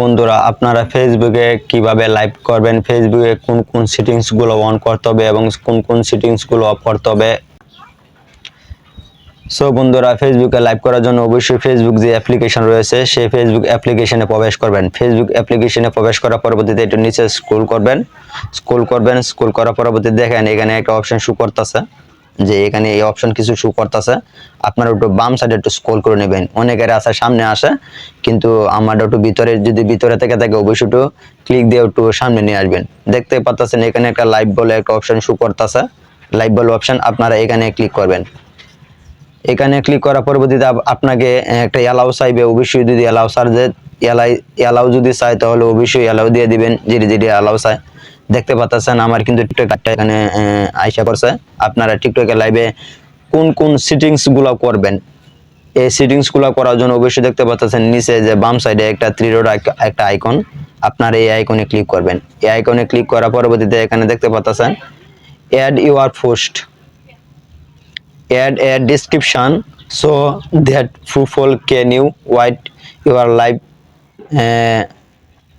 বন্ধুরা, আপনারা ফেসবুকে কীভাবে লাইভ করবেন? ফেসবুকে কোন কোন সেটিংসগুলো অন করতে হবে এবং কোন কোন সেটিংসগুলো অফ করতে হবে? সো বন্ধুরা ফেসবুকে লাইভ করার জন্য অবশ্যই ফেসবুক যে অ্যাপ্লিকেশন রয়েছে, সেই ফেসবুক অ্যাপ্লিকেশনে প্রবেশ করবেন। ফেসবুক অ্যাপ্লিকেশনে প্রবেশ করার পরবর্তীতে একটু নিচে স্ক্রল করবেন। স্ক্রল করবেন স্ক্রল করার পরবর্তীতে দেখেন এখানে একটা অপশন শু করতেছে। যে এখানে এই অপশন কিছু শু করতেছে। আপনারা একটু বাম সাইডে একটু স্ক্রল করে নেবেন। অনেকের আসে সামনে আসে, কিন্তু আমার একটু ভিতরে যদি ভিতরে থেকে থাকে, অবশ্যই একটু ক্লিক দিয়ে একটু সামনে নিয়ে আসবেন। দেখতে পাচ্ছেন, এখানে একটা লাইভ বলে একটা অপশন শু করতেছে। লাইভ বল অপশন আপনারা এখানে ক্লিক করবেন। এখানে ক্লিক করার পরবর্তীতে আপ- আপনাকে একটা অ্যালাউ চাইবে। অবশ্যই যদি অ্যালাউ সার্জে অ্যালাই অ্যালাউ যদি চাই তাহলে অবশ্যই অ্যালাউ দিয়ে দিবেন। যেটি যেটি অ্যালাউ চাই দেখতে পাচ্ছেন আমার কিন্তু টিকটকটা এখানে আইসা করছে। আপনারা টিকটকে লাইভে কোন কোন সেটিংসগুলো করবেন? এই সেটিংসগুলো করার জন্য অবশ্যই দেখতে পাচ্ছেন নিচে যে বাম সাইডে একটা ত্রিরোড একটা আইকন আপনার এই আইকনে ক্লিক করবেন। এই আইকনে ক্লিক করার পরবর্তীতে এখানে দেখতে পাচ্ছেন add your post add description so that people can you what your life uh,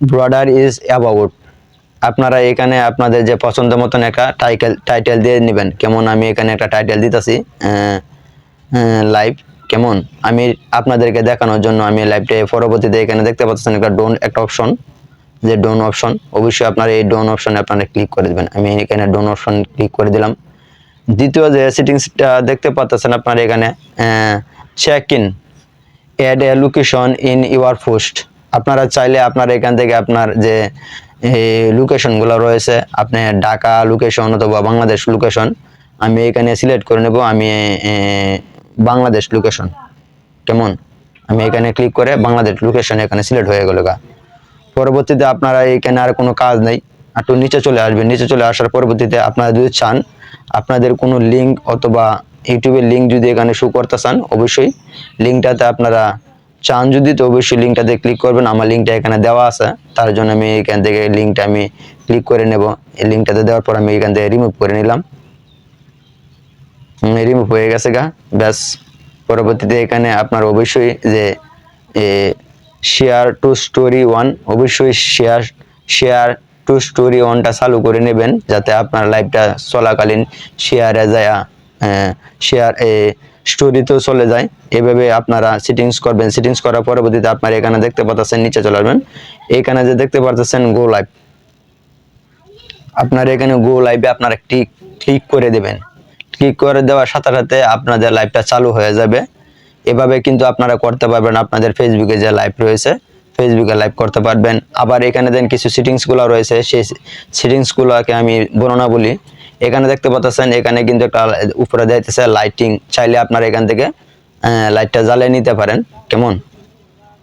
brother is about আপনারা এখানে আপনাদের যে পছন্দ মতন একটা টাইটেল টাইটেল দিয়ে নেবেন। কেমন আমি এখানে একটা টাইটেল দিতেছি লাইভ কেমন? আমি আপনাদেরকে দেখানোর জন্য আমি লাইভটা পরবর্তীতে এখানে দেখতে পাচ্ছেন একটা ডোন একটা অপশন যে ডোন অপশন অবশ্যই আপনারা এই ডোন অপশনে আপনারা ক্লিক করে দেবেন। আমি এখানে ডোন অপশন ক্লিক করে দিলাম। দ্বিতীয় যে সেটিংসটা দেখতে পাচ্ছেন আপনার এখানে check in add a location in your post আপনারা চাইলে আপনার এখান থেকে আপনার যে লোকেশনগুলো রয়েছে। আপনি ঢাকা লোকেশন অথবা বাংলাদেশ লোকেশন আমি এখানে সিলেক্ট করে নেব, আমি বাংলাদেশ লোকেশন কেমন? আমি এখানে ক্লিক করে বাংলাদেশ লোকেশন এখানে সিলেক্ট হয়ে গেল গা। পরবর্তীতে আপনারা এখানে আর কোনো কাজ নেই। একটু নিচে চলে আসবেন। নিচে চলে আসার পরবর্তীতে আপনারা যদি চান, আপনাদের কোনো লিঙ্ক অথবা ইউটিউবের লিঙ্ক যদি এখানে শো করতে চান, অবশ্যই লিঙ্কটাতে আপনারা চান যদি, তো অবশ্যই লিঙ্কটাতে ক্লিক করবেন। আমার লিঙ্কটা এখানে দেওয়া আছে। তার জন্য আমি এখান থেকে লিঙ্কটা আমি ক্লিক করে নেব। এই লিঙ্কটাতে দেওয়ার পর আমি এখান থেকে রিমুভ করে নিলাম। রিমুভ হয়ে গেছে গা। ব্যাস। পরবর্তীতে এখানে আপনার অবশ্যই যে শেয়ার টু স্টোরি ওয়ান অবশ্যই শেয়ার শেয়ার টু স্টোরি ওয়ানটা চালু করে নেবেন। যাতে আপনার লাইভটা চলাকালীন শেয়ারে যায় শেয়ার স্টোরিতেও চলে যায়। এভাবে আপনারা সিটিংস করবেন। সিটিংস করার পরবর্তীতে আপনারা এখানে দেখতে পাচ্ছেন নিচে চলে আসবেন। এখানে যে দেখতে পাচ্ছেন গো লাইভ আপনার এখানে গো লাইভে আপনারা ক্লিক ক্লিক করে দেবেন। ক্লিক করে দেওয়ার সাথে সাথে আপনাদের লাইভটা চালু হয়ে যাবে। এভাবে কিন্তু আপনারা করতে পারবেন আপনাদের ফেসবুকে যে লাইভ রয়েছে ফেসবুকে লাইভ করতে পারবেন। আবার এখানে দেন কিছু সিটিংসগুলো রয়েছে। সেই সিটিংসগুলোকে আমি বর্ণনা বলি। এখানে দেখতে পাচ্ছেন, এখানে কিন্তু একটা উপরে যাইতেছে লাইটিং চাইলে আপনারা এখান থেকে লাইটটা জ্বালিয়ে নিতে পারেন। কেমন?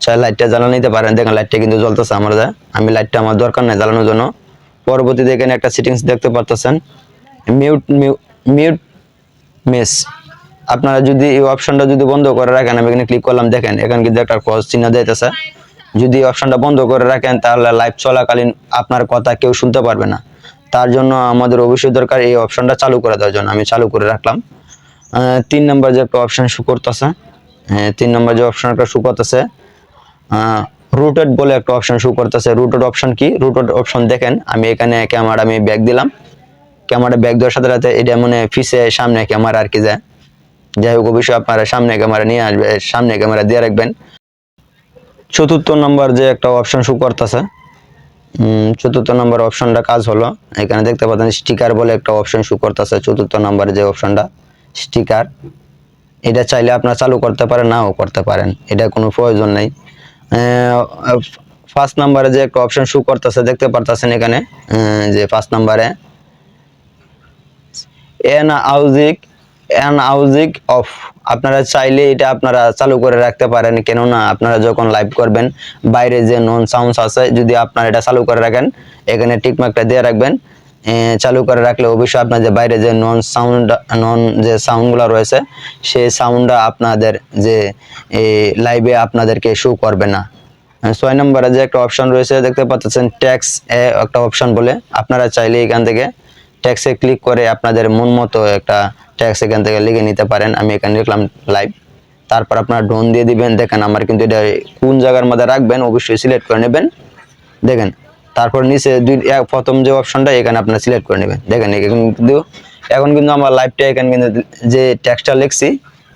চাই লাইটটা জ্বালানো নিতে পারেন। দেখেন লাইটটা কিন্তু জ্বলতেছে আমার আমি লাইটটা আমার দরকার নেই জ্বালানোর জন্য। পরবর্তীতে এখানে একটা সেটিংস দেখতে পাচ্ছেন মিউট মিউট মেস আপনারা যদি এই অপশনটা যদি বন্ধ করে রাখেন, আমি এখানে ক্লিক করলাম, দেখেন, এখানে কিন্তু একটা ক্রস চিহ্ন দিতেছে যদি অপশনটা বন্ধ করে রাখেন, তাহলে লাইভ চলাকালীন আপনার কথা কেউ শুনতে পারবে না। তার জন্য আমাদের অবশ্যই দরকার এই অপশনটা চালু করে দেওয়ার জন্য, আমি চালু করে রাখলাম। তিন নম্বর যে একটা অপশান শু করতেছে তিন নম্বর যে অপশনটা শু করতেছে রুটেড বলে একটা অপশান শু করতেছে। রুটেড অপশান কি? রুটেড অপশান দেখেন, আমি এখানে ক্যামেরা আমি ব্যাগ দিলাম। ক্যামেরা ব্যাগ দেওয়ার সাথে সাথে এটা মানে ফিসে সামনে ক্যামেরা আর কি যায়। যাই হোক, অবশ্যই আপনারা সামনে ক্যামেরা নিয়ে আসবে, সামনে ক্যামেরা দিয়ে রাখবেন। চতুর্থ নম্বর যে একটা অপশন শু করতেছে চতুর্থ নম্বর অপশনটা কাজ হলো। এখানে দেখতে পাচ্ছেন স্টিকার বলে একটা অপশন শু করতেছে। চতুর্থ নম্বরে যে অপশনটা স্টিকার এটা চাইলে আপনারা চালু করতে পারেন, নাও করতে পারেন। এটা কোনো প্রয়োজন নেই। ফার্স্ট নাম্বারে যে একটা অপশন শু করতেছে, দেখতে পারতেছেন এখানে যে ফার্স্ট নাম্বারে এন আউজিক এন আউজিক অফ আপনারা চাইলে এটা আপনারা চালু করে রাখতে পারেন। কেননা আপনারা যখন লাইভ করবেন, বাইরে যে নন সাউন্ডস আছে, যদি আপনারা এটা চালু করে রাখেন, এখানে টিকমার্কটা দিয়ে রাখবেন। চালু করে রাখলে অবশ্যই আপনার যে বাইরে যে নন সাউন্ড নন যে সাউন্ডগুলো রয়েছে, সেই সাউন্ডটা আপনাদের যে লাইভে আপনাদেরকে শো করবে না। ছয় নম্বরে যে একটা অপশন রয়েছে, দেখতে পাচ্ছেন ট্যাক্স এ একটা অপশন বলে। আপনারা চাইলে এখান থেকে ট্যাক্সে ক্লিক করে আপনাদের মন মতো একটা ট্যাক্স এখান থেকে লিখে নিতে পারেন, আমি এখানে লিখলাম লাইভ তারপর আপনার ড্রোন দিয়ে দিবেন, দেখেন আমার কিন্তু এটা কোন জায়গার মধ্যে রাখবেন, অবশ্যই সিলেক্ট করে নেবেন। দেখেন, তারপর নিচে দুই প্রথম যে অপশনটা এখানে আপনার সিলেক্ট করে নেবেন। দেখেন, এখানে কিন্তু, এখন কিন্তু আমার লাইভটা এখানে কিন্তু যে ট্যাক্সটা লিখছি,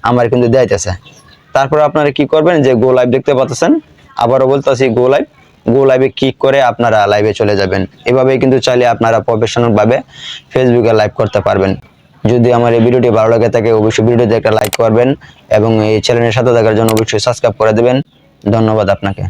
আমার কিন্তু দেখাইতেছে। তারপর আপনারা কি করবেন, যে গো লাইভ দেখতে পাচ্ছেন, আবারও বলতেছি গো লাইভ গো লাইভে ক্লিক করে আপনারা লাইভে চলে যাবেন। এভাবে কিন্তু চাইলে আপনারা প্রফেশনালভাবে ফেসবুকে লাইভ করতে পারবেন। যদি আমার এই ভিডিওটি ভালো লাগে থাকে, অবশ্যই ভিডিওতে একটা লাইক করবেন এবং এই চ্যানেলের সাথে থাকার জন্য অবশ্যই সাবস্ক্রাইব করে দেবেন। ধন্যবাদ আপনাকে।